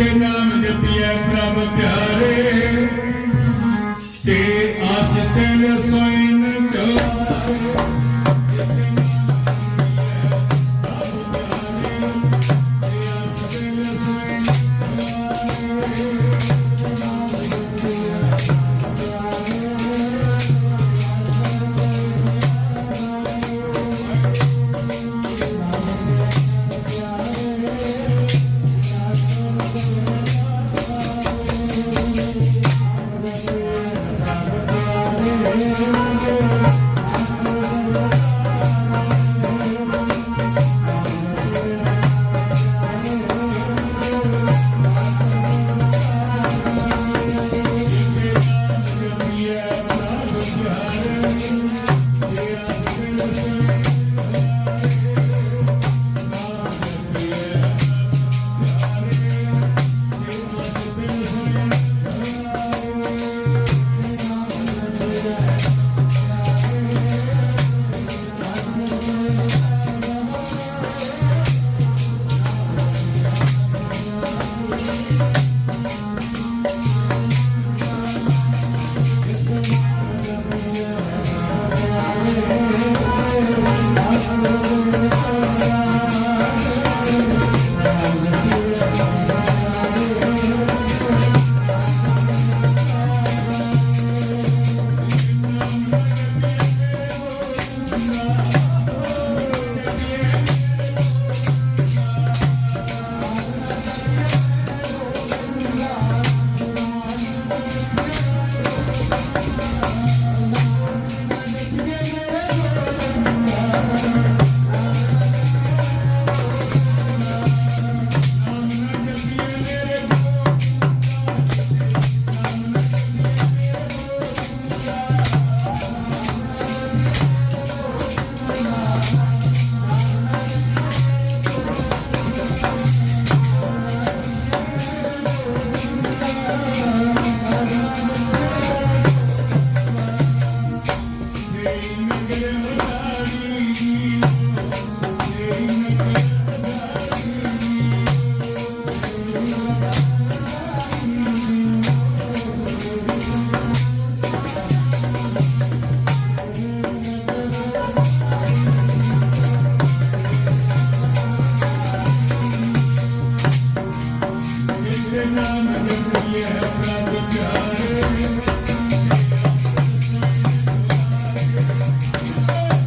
ਤੇ ਨਾਮ ਜਪਿਐ ਪ੍ਰਭ ਪਿਆਰੇ ਸੇ ਆਸ ਤੈਨ ਸੋਇ ਨ ਚਾਰੇ Thank you.